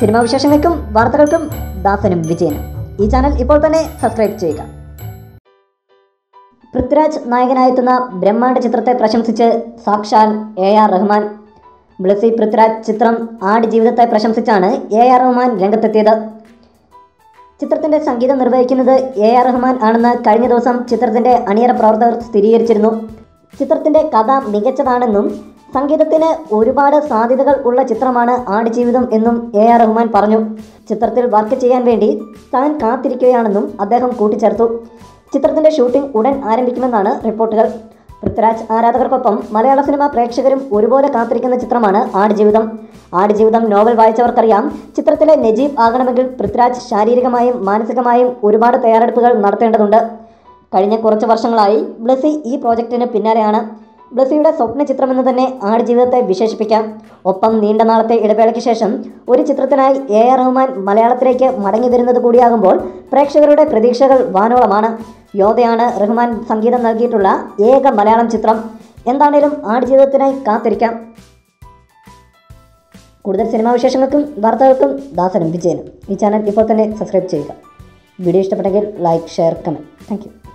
Cinema വിശേഷങ്ങൾക്കും വാർത്തകൾക്കും ദാസനും വിജയനും. ഈ ചാനൽ ഇപ്പോൾ തന്നെ സബ്സ്ക്രൈബ് ചെയ്യുക. പൃഥ്വിരാജ് നായകനായെത്തുന്ന ബ്രഹ്മാണ്ഡ ചിത്രത്തെ പ്രശംസിച്ച് സാക്ഷാൽ എ ആർ റഹ്മാൻ. ബ്ലസി പൃഥ്വിരാജ് ചിത്രം ആട് ജീവിതത്തെ പ്രശംസിച്ചാണ് എ ആർ റഹ്മാൻ രംഗത്തെത്തിയത്. ചിത്രത്തിന്റെ സംഗീതം നിർവഹിക്കുന്നത് എ ആർ റഹ്മാൻ ആണെന്ന് കഴിഞ്ഞ ദിവസം ചിത്രത്തിന്റെ അണിയറ പ്രവർത്തകർ സ്ഥിരീകരിച്ചിരുന്നു. ചിത്രത്തിന്റെ കഥ മികച്ചതാണെന്നും സംഗീതത്തിന് ഒരുപാട് സാധ്യതകൾ ഉള്ള ചിത്രമാണ് ആടുജീവിതം എന്നും എ ആർ റഹ്മാൻ പറഞ്ഞു. ചിത്രത്തിൽ വർക്ക് ചെയ്യാൻ വേണ്ടി താൻ കാത്തിരിക്കുകയാണെന്നും അദ്ദേഹം കൂട്ടിച്ചേർത്തു. ചിത്രത്തിന്റെ ഷൂട്ടിംഗ് ഉടൻ ആരംഭിക്കുമെന്നാണ് റിപ്പോർട്ടുകൾ. പൃഥ്വിരാജ് ആരാധകർക്കൊപ്പം മലയാള സിനിമാ പ്രേക്ഷകരും ഒരുപോലെ കാത്തിരിക്കുന്ന ചിത്രമാണ് ആടുജീവിതം. ആടുജീവിതം നോവൽ വായിച്ചവർക്കറിയാം. ചിത്രത്തിലെ നജീബ് ആകണമെങ്കിൽ പൃഥ്വിരാജ് ശാരീരികമായും മാനസികമായും ഒരുപാട് തയ്യാറെടുപ്പുകൾ നടത്തേണ്ടതുണ്ട്. കഴിഞ്ഞ കുറച്ച് വർഷങ്ങളായി ബ്ലസി ഈ പ്രോജക്റ്റിന് പിന്നാലെയാണ്. ബ്ലസിയുടെ സ്വപ്ന ചിത്രമെന്ന് തന്നെ ആടുജീവിതത്തെ വിശേഷിപ്പിക്കാം. ഒപ്പം നീണ്ട നാളത്തെ ഇടവേളയ്ക്ക് ശേഷം ഒരു ചിത്രത്തിനായി എ ആർ റഹ്മാൻ മലയാളത്തിലേക്ക് മടങ്ങി വരുന്നത് കൂടിയാകുമ്പോൾ പ്രേക്ഷകരുടെ പ്രതീക്ഷകൾ വാനോളമാണ്. യോധയാണ് റഹ്മാൻ സംഗീതം നൽകിയിട്ടുള്ള ഏക മലയാളം ചിത്രം. എന്താണേലും ആടുജീവിതത്തിനായി കാത്തിരിക്കാം. കൂടുതൽ സിനിമാ വിശേഷങ്ങൾക്കും വാർത്തകൾക്കും ദാസനും വിജയനും. ഈ ചാനൽ ഇപ്പോൾ തന്നെ സബ്സ്ക്രൈബ് ചെയ്യുക. വീഡിയോ ഇഷ്ടപ്പെട്ടെങ്കിൽ ലൈക്ക് ഷെയർ കമന്റ് താങ്ക്